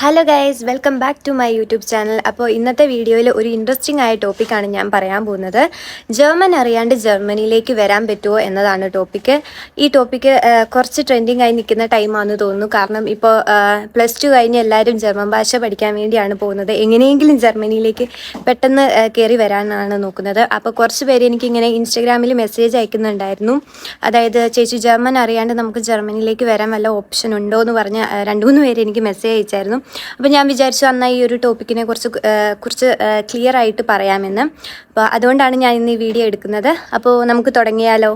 Hello guys welcome back to my YouTube channel അപ്പോൾ ഇന്നത്തെ വീഡിയോയിൽ ഒരു ഇൻട്രസ്റ്റിംഗ് ആയ ടോപ്പിക്കാണ് ഞാൻ പറയാൻ പോകുന്നത്. ജർമ്മൻ അറിയാണ്ട് ജർമ്മനിയിലേക്ക് വരാൻ പറ്റുമോ എന്നതാണ് ടോപ്പിക്ക് ഈ ടോപ്പിക്ക് കുറച്ച് ട്രെൻഡിങ് ആയി നിൽക്കുന്ന ടൈമാണെന്ന് തോന്നുന്നു. കാരണം ഇപ്പോൾ പ്ലസ് ടു കഴിഞ്ഞ് എല്ലാവരും ജർമ്മൻ ഭാഷ പഠിക്കാൻ വേണ്ടിയാണ് പോകുന്നത്. എങ്ങനെയെങ്കിലും ജർമ്മനിയിലേക്ക് പെട്ടെന്ന് കയറി വരാനാണ് നോക്കുന്നത്. അപ്പോൾ കുറച്ച് പേര് എനിക്കിങ്ങനെ ഇൻസ്റ്റഗ്രാമിൽ മെസ്സേജ് അയക്കുന്നുണ്ടായിരുന്നു. അതായത് ചേച്ചി ജർമ്മൻ അറിയാണ്ട് നമുക്ക് ജർമ്മനിയിലേക്ക് വരാൻ വല്ല ഓപ്ഷൻ ഉണ്ടോ? എന്ന് പറഞ്ഞ് രണ്ട് മൂന്ന് പേര് എനിക്ക് മെസ്സേജ് അയച്ചായിരുന്നു. അപ്പോൾ ഞാൻ വിചാരിച്ചു അന്ന് ഈ ഒരു ടോപ്പിക്കിനെ കുറിച്ച് കുറച്ച് ക്ലിയർ ആയിട്ട് പറയാമെന്ന്. അപ്പോൾ അതുകൊണ്ടാണ് ഞാൻ ഇന്ന് ഈ വീഡിയോ എടുക്കുന്നത്. അപ്പോൾ നമുക്ക് തുടങ്ങിയാലോ?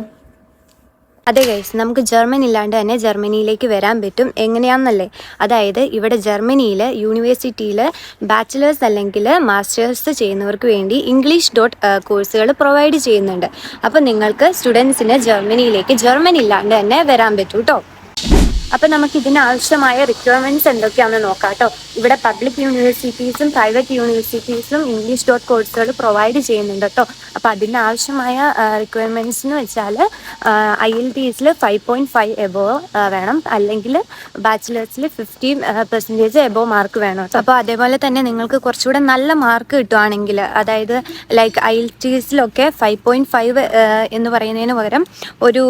അതെ ഗൈസ് നമുക്ക് ജർമ്മനി ഇല്ലാണ്ട് തന്നെ ജർമ്മനിയിലേക്ക് വരാൻ പറ്റും. എങ്ങനെയാണെന്നല്ലേ അതായത് ഇവിടെ ജർമ്മനിയിൽ യൂണിവേഴ്സിറ്റിയിൽ ബാച്ചിലേഴ്സ് അല്ലെങ്കിൽ മാസ്റ്റേഴ്സ് ചെയ്യുന്നവർക്ക് വേണ്ടി ഇംഗ്ലീഷ് ഡോട്ട് കോഴ്സുകൾ പ്രൊവൈഡ് ചെയ്യുന്നുണ്ട്. അപ്പോൾ നിങ്ങൾക്ക് സ്റ്റുഡൻസിന് ജർമ്മനിയിലേക്ക് ജർമ്മനി ഇല്ലാണ്ട് തന്നെ വരാൻ പറ്റും കേട്ടോ അപ്പൊ നമുക്ക് ഇതിന് ആവശ്യമായ റിക്വയർമെന്റ്സ് എന്തൊക്കെയാണെന്ന് നോക്കാം കേട്ടോ. ഇവിടെ പബ്ലിക് യൂണിവേഴ്സിറ്റീസും പ്രൈവറ്റ് യൂണിവേഴ്സിറ്റീസും ഇംഗ്ലീഷ് ഡോട്ട് കോഴ്സുകൾ പ്രൊവൈഡ് ചെയ്യുന്നുണ്ട് കേട്ടോ. അപ്പൊ അതിന് ആവശ്യമായ റിക്വയർമെന്റ്സ് എന്ന് വെച്ചാൽ ഐ എൽ ടി എസിൽ ഫൈവ് പോയിന്റ് ഫൈവ് എബോ വേണം. അല്ലെങ്കിൽ ബാച്ചിലേഴ്സിൽ ഫിഫ്റ്റി പെർസെന്റേജ് എബോ മാർക്ക് വേണം അപ്പോൾ അതേപോലെ തന്നെ നിങ്ങൾക്ക് കുറച്ചുകൂടെ നല്ല മാർക്ക് കിട്ടുവാണെങ്കിൽ അതായത് ലൈക്ക് ഐ എൽ ടി എസിലൊക്കെ ഫൈവ് പോയിന്റ് ഫൈവ് എന്ന് പറയുന്നതിന് പകരം ഒരു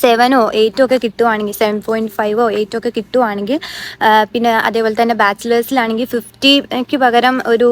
സെവനോ എയ്റ്റോ ഒക്കെ കിട്ടുവാണെങ്കിൽ സെവൻ പോയിന്റ് ഫൈവോ എയ്റ്റോ ഒക്കെ കിട്ടുവാണെങ്കിൽ പിന്നെ അതേപോലെ തന്നെ ബാച്ചിലേഴ്സിലാണെങ്കിൽ ഫിഫ്റ്റിക്ക് പകരം ഒരു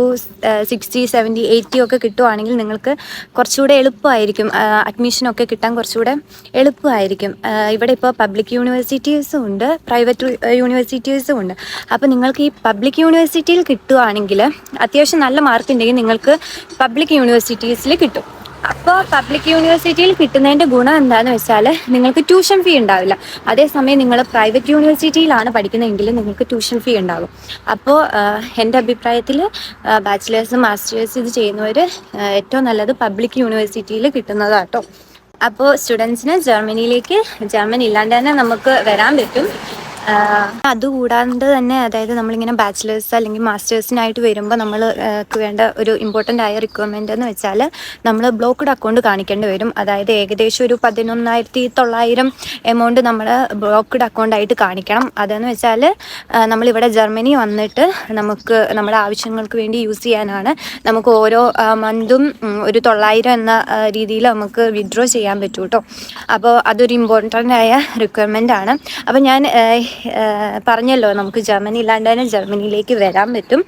സിക്സ്റ്റി സെവന്റി എയ്റ്റി ഒക്കെ കിട്ടുവാണെങ്കിൽ നിങ്ങൾക്ക് കുറച്ചുകൂടെ എളുപ്പമായിരിക്കും. അഡ്മിഷനൊക്കെ കിട്ടാൻ കുറച്ചുകൂടെ എളുപ്പമായിരിക്കും. ഇവിടെ ഇപ്പോൾ പബ്ലിക് യൂണിവേഴ്സിറ്റീസും ഉണ്ട് പ്രൈവറ്റ് യൂണിവേഴ്സിറ്റീസും ഉണ്ട്. അപ്പോൾ നിങ്ങൾക്ക് ഈ പബ്ലിക് യൂണിവേഴ്സിറ്റിയിൽ കിട്ടുവാണെങ്കിൽ അത്യാവശ്യം നല്ല മാർക്ക് ഉണ്ടെങ്കിൽ നിങ്ങൾക്ക് പബ്ലിക് യൂണിവേഴ്സിറ്റീസിൽ കിട്ടും. അപ്പോൾ പബ്ലിക് യൂണിവേഴ്സിറ്റിയിൽ കിട്ടുന്നതിന്റെ ഗുണം എന്താണെന്ന് വെച്ചാൽ നിങ്ങൾക്ക് ട്യൂഷൻ ഫീ ഉണ്ടാവില്ല. അതേസമയം നിങ്ങൾ പ്രൈവറ്റ് യൂണിവേഴ്സിറ്റിയിലാണ് പഠിക്കുന്നതെങ്കിൽ നിങ്ങൾക്ക് ട്യൂഷൻ ഫീ ഉണ്ടാകും. അപ്പോൾ എന്റെ അഭിപ്രായത്തിൽ ബാച്ചിലേഴ്സും മാസ്റ്റേഴ്സ് ഇത് ചെയ്യുന്നവർ ഏറ്റവും നല്ലത് പബ്ലിക് യൂണിവേഴ്സിറ്റിയിൽ കിട്ടുന്നതാട്ടോ. അപ്പോൾ സ്റ്റുഡൻസിന് ജർമ്മനിയിലേക്ക് ജർമ്മനി ഇല്ലാണ്ട് തന്നെ നമുക്ക് വരാൻ പറ്റും. അതുകൂടാണ്ട് തന്നെ അതായത് നമ്മളിങ്ങനെ ബാച്ചിലേഴ്സ് അല്ലെങ്കിൽ മാസ്റ്റേഴ്സിനായിട്ട് വരുമ്പോൾ നമ്മൾ വേണ്ട ഒരു ഇമ്പോർട്ടന്റ് ആയ റിക്വയർമെന്റ് എന്ന് വെച്ചാൽ നമ്മൾ ബ്ലോക്ക്ഡ് അക്കൗണ്ട് കാണിക്കേണ്ടി വരും. അതായത് ഏകദേശം ഒരു പതിനൊന്നായിരത്തി തൊള്ളായിരം എമൗണ്ട് നമ്മൾ ബ്ലോക്ക്ഡ് അക്കൗണ്ട് ആയിട്ട് കാണിക്കണം. അതെന്ന് വെച്ചാൽ നമ്മളിവിടെ ജർമ്മനി വന്നിട്ട് നമുക്ക് നമ്മുടെ ആവശ്യങ്ങൾക്ക് വേണ്ടി യൂസ് ചെയ്യാനാണ്. നമുക്ക് ഓരോ മന്തും ഒരു തൊള്ളായിരം എന്ന രീതിയിൽ നമുക്ക് വിഡ്രോ ചെയ്യാൻ പറ്റും കേട്ടോ അപ്പോൾ അതൊരു ഇമ്പോർട്ടന്റ് ആയ റിക്വയർമെന്റ് ആണ്. അപ്പോൾ ഞാൻ പറഞ്ഞല്ലോ നമുക്ക് ജർമ്മനി ഇല്ലാണ്ട് തന്നെ ജർമ്മനിയിലേക്ക് വരാൻ പറ്റും.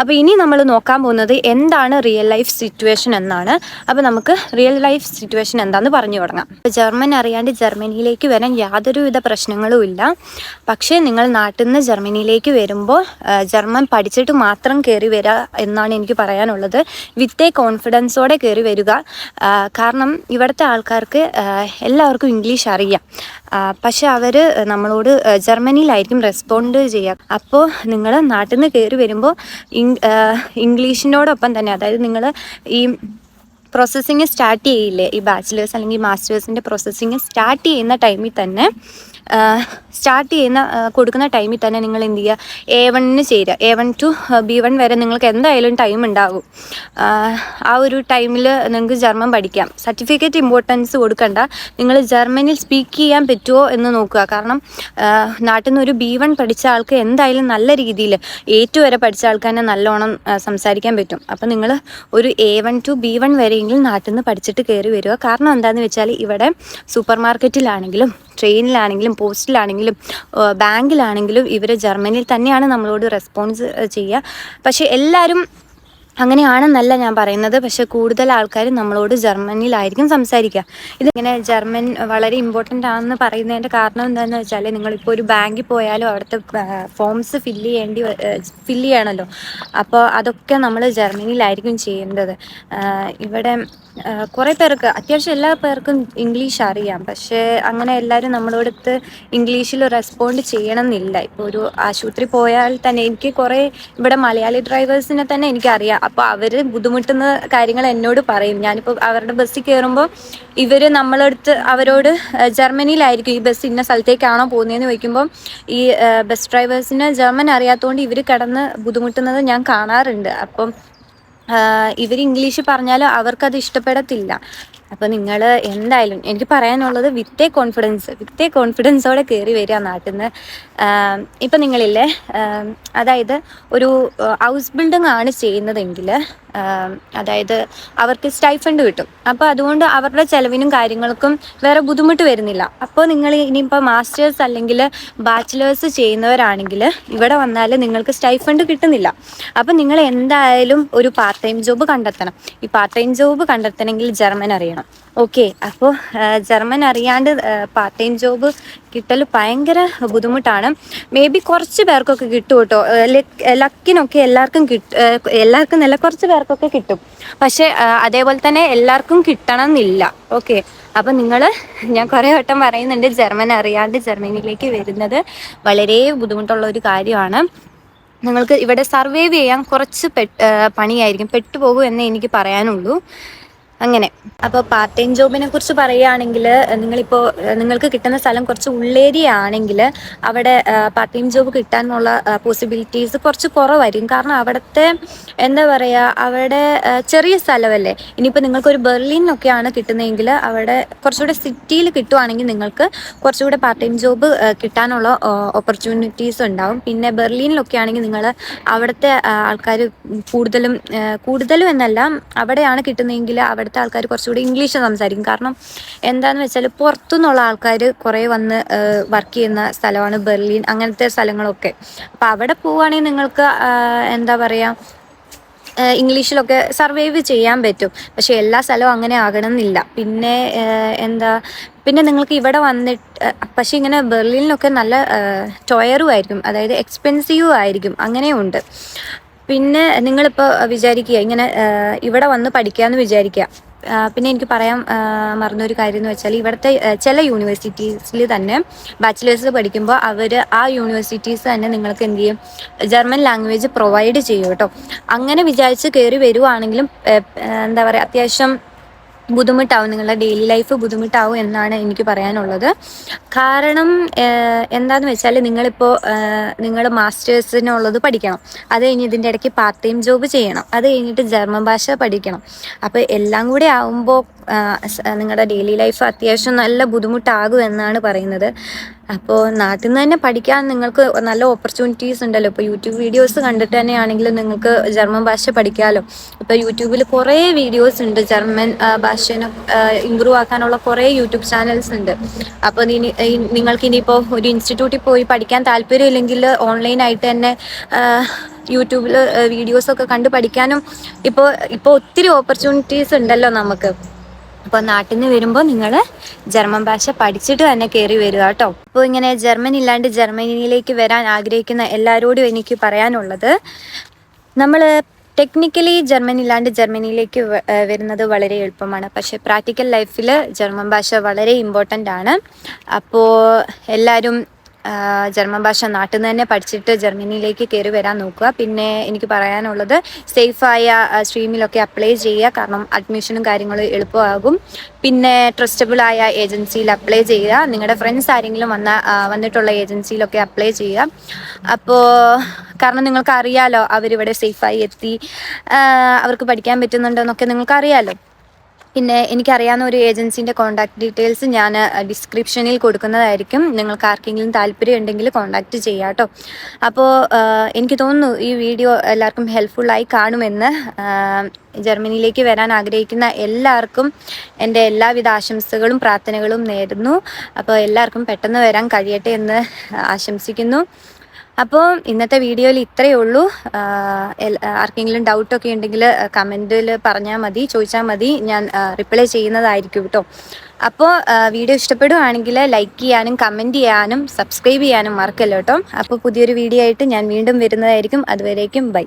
അപ്പോൾ ഇനി നമ്മൾ നോക്കാൻ പോകുന്നത് എന്താണ് റിയൽ ലൈഫ് സിറ്റുവേഷൻ എന്നാണ്. അപ്പോൾ നമുക്ക് റിയൽ ലൈഫ് സിറ്റുവേഷൻ എന്താണെന്ന് പറഞ്ഞു തുടങ്ങാം. ജർമ്മൻ അറിയാണ്ട് ജർമ്മനിയിലേക്ക് വരാൻ യാതൊരുവിധ പ്രശ്നങ്ങളും ഇല്ല. പക്ഷേ നിങ്ങൾ നാട്ടിൽ നിന്ന് ജർമ്മനിയിലേക്ക് വരുമ്പോൾ ജർമ്മൻ പഠിച്ചിട്ട് മാത്രം കയറി വരിക എന്നാണ് എനിക്ക് പറയാനുള്ളത്. വിത്ത് എ കോൺഫിഡൻസോടെ കയറി വരിക. കാരണം ഇവിടുത്തെ ആൾക്കാർക്ക് എല്ലാവർക്കും ഇംഗ്ലീഷ് അറിയാം. പക്ഷെ അവർ നമ്മളോട് ജർമ്മനിയിലായിരിക്കും റെസ്പോണ്ട് ചെയ്യുക. അപ്പോൾ നിങ്ങൾ നാട്ടിൽ നിന്ന് കയറി വരുമ്പോൾ ഇംഗ്ലീഷിനോടൊപ്പം തന്നെ അതായത് നിങ്ങൾ ഈ പ്രോസസ്സിങ് സ്റ്റാർട്ട് ചെയ്യില്ലേ? ഈ ബാച്ചിലേഴ്സ് അല്ലെങ്കിൽ മാസ്റ്റേഴ്സിന്റെ പ്രോസസ്സിങ് സ്റ്റാർട്ട് ചെയ്യുന്ന ടൈമിൽ തന്നെ സ്റ്റാർട്ട് ചെയ്യുന്ന കൊടുക്കുന്ന ടൈമിൽ തന്നെ നിങ്ങൾ എന്ത് ചെയ്യുക? എ വണ്ണിന് ചേരുക. A one to B one വരെ നിങ്ങൾക്ക് എന്തായാലും ടൈം ഉണ്ടാകും. ആ ഒരു ടൈമിൽ നിങ്ങൾക്ക് ജർമ്മൻ പഠിക്കാം. സർട്ടിഫിക്കറ്റ് ഇമ്പോർട്ടൻസ് കൊടുക്കണ്ട. നിങ്ങൾ ജർമ്മനിൽ സ്പീക്ക് ചെയ്യാൻ പറ്റുമോ എന്ന് നോക്കുക. കാരണം നാട്ടിൽ നിന്ന് ഒരു ബി വൺ പഠിച്ച ആൾക്ക് എന്തായാലും നല്ല രീതിയിൽ എ ടു വരെ പഠിച്ച ആൾക്കാരെ നല്ലോണം സംസാരിക്കാൻ പറ്റും. അപ്പം നിങ്ങൾ ഒരു A one to B one വരെയെങ്കിലും നാട്ടിൽ നിന്ന് പഠിച്ചിട്ട് കയറി വരിക. കാരണം എന്താണെന്ന് വെച്ചാൽ ഇവിടെ സൂപ്പർ മാർക്കറ്റിലാണെങ്കിലും ട്രെയിനിലാണെങ്കിലും പോസ്റ്റിലാണെങ്കിലും ബാങ്കിലാണെങ്കിലും ഇവർ ജർമ്മനിയിൽ തന്നെയാണ് നമ്മളോട് റെസ്പോൺസ് ചെയ്യുക. പക്ഷേ എല്ലാവരും അങ്ങനെയാണെന്നല്ല ഞാൻ പറയുന്നത്. പക്ഷെ കൂടുതൽ ആൾക്കാർ നമ്മളോട് ജർമ്മനിയിലായിരിക്കും സംസാരിക്കുക. ഇതിങ്ങനെ ജർമ്മൻ വളരെ ഇമ്പോർട്ടന്റ് ആണെന്ന് പറയുന്നതിന്റെ കാരണം എന്താണെന്ന് വെച്ചാൽ നിങ്ങളിപ്പോൾ ഒരു ബാങ്കിൽ പോയാലും അവിടുത്തെ ഫോംസ് ഫില്ല് ചെയ്യേണ്ടി ഫില്ല് ചെയ്യണമല്ലോ അപ്പോൾ അതൊക്കെ നമ്മൾ ജർമ്മനിയിലായിരിക്കും ചെയ്യേണ്ടത്. ഇവിടെ കുറേ പേർക്ക് അത്യാവശ്യം എല്ലാ പേർക്കും ഇംഗ്ലീഷ് അറിയാം. പക്ഷേ അങ്ങനെ എല്ലാവരും നമ്മളോടത്ത് ഇംഗ്ലീഷിൽ റെസ്പോണ്ട് ചെയ്യണമെന്നില്ല. ഇപ്പോൾ ഒരു ആശുപത്രി പോയാൽ തന്നെ എനിക്ക് കുറേ ഇവിടെ മലയാളി ഡ്രൈവേഴ്സിനെ തന്നെ എനിക്കറിയാം. അപ്പോൾ അവർ ബുദ്ധിമുട്ടുന്ന കാര്യങ്ങൾ എന്നോട് പറയും. ഞാനിപ്പോൾ അവരുടെ ബസ്സിൽ കയറുമ്പോൾ ഇവർ നമ്മളടുത്ത് അവരോട് ജർമ്മനിയിലായിരിക്കും ഈ ബസ് ഇന്ന സ്ഥലത്തേക്കാണോ പോകുന്നതെന്ന് ചോദിക്കുമ്പോൾ ഈ ബസ് ഡ്രൈവേഴ്സിന് ജർമ്മൻ അറിയാത്തതുകൊണ്ട് ഇവർ കടന്ന് ബുദ്ധിമുട്ടുന്നത് ഞാൻ കാണാറുണ്ട്. അപ്പം ഇവർ ഇംഗ്ലീഷ് പറഞ്ഞാലും അവർക്കത് ഇഷ്ടപ്പെടത്തില്ല. അപ്പോൾ നിങ്ങൾ എന്തായാലും എനിക്ക് പറയാനുള്ളത് with a confidence with a കോൺഫിഡൻസോടെ കയറി വരിക നാട്ടിൽ നിന്ന് ഇപ്പം നിങ്ങളില്ലേ അതായത് ഒരു ഹൗസ് ബിൽഡിംഗ് ആണ് ചെയ്യുന്നതെങ്കിൽ അതായത് അവർക്ക് സ്റ്റൈഫണ്ട് കിട്ടും. അപ്പോൾ അതുകൊണ്ട് അവരുടെ ചിലവിനും കാര്യങ്ങൾക്കും വേറെ ബുദ്ധിമുട്ട് വരുന്നില്ല. അപ്പോൾ നിങ്ങൾ ഇനിയിപ്പോൾ മാസ്റ്റേഴ്സ് അല്ലെങ്കിൽ ബാച്ചിലേഴ്സ് ചെയ്യുന്നവരാണെങ്കിൽ ഇവിടെ വന്നാൽ നിങ്ങൾക്ക് സ്റ്റൈഫണ്ട് കിട്ടുന്നില്ല. അപ്പോൾ നിങ്ങൾ എന്തായാലും ഒരു പാർട്ട് ടൈം ജോബ് കണ്ടെത്തണം. ഈ പാർട്ട് ടൈം ജോബ് കണ്ടെത്തണമെങ്കിൽ ജർമ്മൻ അറിയണം. ഓക്കെ അപ്പോൾ ജർമ്മൻ അറിയാണ്ട് പാർട്ട് ടൈം ജോബ് കിട്ടൽ ഭയങ്കര ബുദ്ധിമുട്ടാണ്. മേ ബി കുറച്ച് പേർക്കൊക്കെ കിട്ടും കേട്ടോ ലക്കിനൊക്കെ എല്ലാവർക്കും കിട്ടും എല്ലാവർക്കും നല്ല കുറച്ച് പേർക്കൊക്കെ കിട്ടും. പക്ഷേ അതേപോലെ തന്നെ എല്ലാവർക്കും കിട്ടണം എന്നില്ല ഓക്കെ അപ്പം നിങ്ങൾ ഞാൻ കുറേ വട്ടം പറയുന്നുണ്ട് ജർമ്മൻ അറിയാണ്ട് ജർമ്മനിയിലേക്ക് വരുന്നത് വളരെ ബുദ്ധിമുട്ടുള്ള ഒരു കാര്യമാണ്. നിങ്ങൾക്ക് ഇവിടെ സർവൈവ് ചെയ്യാൻ കുറച്ച് പണിയായിരിക്കും. പെട്ടുപോകും എന്നേ എനിക്ക് പറയാനുള്ളൂ. അങ്ങനെ. അപ്പോൾ പാർട്ട് ടൈം ജോബിനെ കുറിച്ച് പറയുകയാണെങ്കിൽ നിങ്ങളിപ്പോൾ നിങ്ങൾക്ക് കിട്ടുന്ന സ്ഥലം കുറച്ച് ഉള്ളേരിയ ആണെങ്കിൽ അവിടെ പാർട്ട് ടൈം ജോബ് കിട്ടാനുള്ള പോസിബിലിറ്റീസ് കുറച്ച് കുറവായിരിക്കും. കാരണം അവിടുത്തെ എന്താ പറയുക അവിടെ ചെറിയ സ്ഥലമല്ലേ. ഇനിയിപ്പോൾ നിങ്ങൾക്കൊരു ബെർലിനൊക്കെയാണ് കിട്ടുന്നതെങ്കിൽ അവിടെ കുറച്ചുകൂടെ സിറ്റിയിൽ കിട്ടുവാണെങ്കിൽ നിങ്ങൾക്ക് കുറച്ചുകൂടെ പാർട്ട് ടൈം ജോബ് കിട്ടാനുള്ള ഓപ്പർച്യൂണിറ്റീസ് ഉണ്ടാവും. പിന്നെ ബെർലിനിലൊക്കെ ആണെങ്കിൽ നിങ്ങൾ അവിടുത്തെ ആൾക്കാർ കൂടുതലും കൂടുതലും എന്നല്ല അവിടെയാണ് കിട്ടുന്നതെങ്കിൽ അവിടെ അവിടുത്തെ ആൾക്കാർ കുറച്ചുകൂടി ഇംഗ്ലീഷ് സംസാരിക്കും. കാരണം എന്താണെന്ന് വെച്ചാൽ പുറത്തുനിന്നുള്ള ആൾക്കാർ കുറേ വന്ന് വർക്ക് ചെയ്യുന്ന സ്ഥലമാണ് ബെർലിൻ അങ്ങനത്തെ സ്ഥലങ്ങളൊക്കെ. അപ്പോൾ അവിടെ പോവുകയാണെങ്കിൽ നിങ്ങൾക്ക് എന്താ പറയുക ഇംഗ്ലീഷിലൊക്കെ സർവൈവ് ചെയ്യാൻ പറ്റും. പക്ഷേ എല്ലാ സ്ഥലവും അങ്ങനെ ആകണമെന്നില്ല. പിന്നെ എന്താ പിന്നെ നിങ്ങൾക്ക് ഇവിടെ വന്നിട്ട് പക്ഷേ ഇങ്ങനെ ബെർലിനിലൊക്കെ നല്ല ടോയറും ആയിരിക്കും. അതായത് എക്സ്പെൻസീവും ആയിരിക്കും. അങ്ങനെയുണ്ട്. പിന്നെ നിങ്ങളിപ്പോൾ വിചാരിക്കുക ഇങ്ങനെ ഇവിടെ വന്ന് പഠിക്കാമെന്ന് വിചാരിക്കുക. പിന്നെ എനിക്ക് പറയാൻ മറന്നൊരു കാര്യം എന്ന് വെച്ചാൽ ഇവിടുത്തെ ചില യൂണിവേഴ്സിറ്റീസിൽ തന്നെ ബാച്ചിലേഴ്സ് പഠിക്കുമ്പോൾ അവർ ആ യൂണിവേഴ്സിറ്റീസ് തന്നെ നിങ്ങൾക്ക് എന്ത് ചെയ്യും? ജർമ്മൻ ലാംഗ്വേജ് പ്രൊവൈഡ് ചെയ്യും കേട്ടോ. അങ്ങനെ വിചാരിച്ച് കയറി വരുവാണെങ്കിലും എന്താ പറയുക അത്യാവശ്യം ബുദ്ധിമുട്ടാവും നിങ്ങളുടെ ഡെയിലി ലൈഫ് ബുദ്ധിമുട്ടാവും എന്നാണ് എനിക്ക് പറയാനുള്ളത്. കാരണം എന്താണെന്ന് വെച്ചാൽ നിങ്ങളിപ്പോൾ നിങ്ങൾ മാസ്റ്റേഴ്സിനുള്ളത് പഠിക്കണം. അത് കഴിഞ്ഞ് ഇതിന്റെ ഇടയ്ക്ക് പാർട്ട് ടൈം ജോബ് ചെയ്യണം. അത് കഴിഞ്ഞിട്ട് ജർമ്മൻ ഭാഷ പഠിക്കണം. അപ്പോൾ എല്ലാം കൂടി ആവുമ്പോൾ നിങ്ങളുടെ ഡെയിലി ലൈഫ് അത്യാവശ്യം നല്ല ബുദ്ധിമുട്ടാകും എന്നാണ് പറയുന്നത്. അപ്പോൾ നാട്ടിൽ നിന്ന് തന്നെ പഠിക്കാൻ നിങ്ങൾക്ക് നല്ല ഓപ്പർച്യൂണിറ്റീസ് ഉണ്ടല്ലോ. ഇപ്പോൾ യൂട്യൂബ് വീഡിയോസ് കണ്ടിട്ട് തന്നെയാണെങ്കിലും നിങ്ങൾക്ക് ജർമ്മൻ ഭാഷ പഠിക്കാമല്ലോ ഇപ്പോൾ യൂട്യൂബിൽ കുറേ വീഡിയോസ് ഉണ്ട്. ജർമ്മൻ ഭാഷനെ ഇമ്പ്രൂവ് ആക്കാനുള്ള കുറേ യൂട്യൂബ് ചാനൽസ് ഉണ്ട്. അപ്പോൾ ഇനി നിങ്ങൾക്ക് ഇനിയിപ്പോൾ ഒരു ഇൻസ്റ്റിറ്റ്യൂട്ടിൽ പോയി പഠിക്കാൻ താല്പര്യമില്ലെങ്കിൽ ഓൺലൈനായിട്ട് തന്നെ യൂട്യൂബിൽ വീഡിയോസൊക്കെ കണ്ട് പഠിക്കാനും ഇപ്പോൾ ഇപ്പോൾ ഒത്തിരി ഓപ്പർച്യൂണിറ്റീസ് ഉണ്ടല്ലോ നമുക്ക്. അപ്പോൾ നാട്ടിൽ നിന്ന് വരുമ്പോൾ നിങ്ങൾ ജർമ്മൻ ഭാഷ പഠിച്ചിട്ട് തന്നെ കയറി വരിക കേട്ടോ. അപ്പോൾ ഇങ്ങനെ ജർമ്മൻ ഇല്ലാണ്ട് ജർമ്മനിയിലേക്ക് വരാൻ ആഗ്രഹിക്കുന്ന എല്ലാവരോടും എനിക്ക് പറയാനുള്ളത് നമ്മൾ ടെക്നിക്കലി ജർമ്മനി ഇല്ലാണ്ട് ജർമ്മനിയിലേക്ക് വരുന്നത് വളരെ എളുപ്പമാണ്. പക്ഷേ പ്രാക്ടിക്കൽ ലൈഫിൽ ജർമ്മൻ ഭാഷ വളരെ ഇമ്പോർട്ടന്റ് ആണ്. അപ്പോൾ എല്ലാവരും ജർമ്മൻ ഭാഷ നാട്ടിൽ നിന്ന് തന്നെ പഠിച്ചിട്ട് ജർമ്മനിയിലേക്ക് കയറി വരാൻ നോക്കുക. പിന്നെ എനിക്ക് പറയാനുള്ളത് സേഫായ സ്ട്രീമിലൊക്കെ അപ്ലൈ ചെയ്യുക. കാരണം അഡ്മിഷനും കാര്യങ്ങളും എളുപ്പമാകും. പിന്നെ ട്രസ്റ്റബിൾ ആയ ഏജൻസിയിൽ അപ്ലൈ ചെയ്യുക. നിങ്ങളുടെ ഫ്രണ്ട്സ് ആരെങ്കിലും വന്ന വന്നിട്ടുള്ള ഏജൻസിയിലൊക്കെ അപ്ലൈ ചെയ്യുക. അപ്പോൾ കാരണം നിങ്ങൾക്ക് അറിയാലോ അവരിവിടെ സേഫായി എത്തി. അവർക്ക് പഠിക്കാൻ പറ്റുന്നുണ്ടോ എന്നൊക്കെ നിങ്ങൾക്ക് അറിയാലോ പിന്നെ എനിക്കറിയാവുന്ന ഒരു ഏജൻസിന്റെ കോൺടാക്ട് ഡീറ്റെയിൽസ് ഞാൻ ഡിസ്ക്രിപ്ഷനിൽ കൊടുക്കുന്നതായിരിക്കും. നിങ്ങൾക്ക് ആർക്കെങ്കിലും താല്പര്യം ഉണ്ടെങ്കിൽ കോൺടാക്റ്റ് ചെയ്യാം കേട്ടോ അപ്പോൾ എനിക്ക് തോന്നുന്നു ഈ വീഡിയോ എല്ലാവർക്കും ഹെൽപ്ഫുള്ളായി കാണുമെന്ന് ജർമ്മനിയിലേക്ക് വരാൻ ആഗ്രഹിക്കുന്ന എല്ലാവർക്കും എന്റെ എല്ലാവിധ ആശംസകളും പ്രാർത്ഥനകളും നേരുന്നു. അപ്പോൾ എല്ലാവർക്കും പെട്ടെന്ന് വരാൻ കഴിയട്ടെ എന്ന് ആശംസിക്കുന്നു. അപ്പോൾ ഇന്നത്തെ വീഡിയോയിൽ ഇത്രയേ ഉള്ളൂ. ആർക്കെങ്കിലും ഡൗട്ടൊക്കെ ഉണ്ടെങ്കിൽ കമന്റിൽ പറഞ്ഞാൽ മതി ചോദിച്ചാൽ മതി. ഞാൻ റിപ്ലൈ ചെയ്യുന്നതായിരിക്കും കേട്ടോ. അപ്പോൾ വീഡിയോ ഇഷ്ടപ്പെടുകയാണെങ്കിൽ ലൈക്ക് ചെയ്യാനും കമന്റ് ചെയ്യാനും സബ്സ്ക്രൈബ് ചെയ്യാനും മറക്കല്ലോ കേട്ടോ. അപ്പോൾ പുതിയൊരു വീഡിയോ ആയിട്ട് ഞാൻ വീണ്ടും വരുന്നതായിരിക്കും. അതുവരേക്കും ബൈ.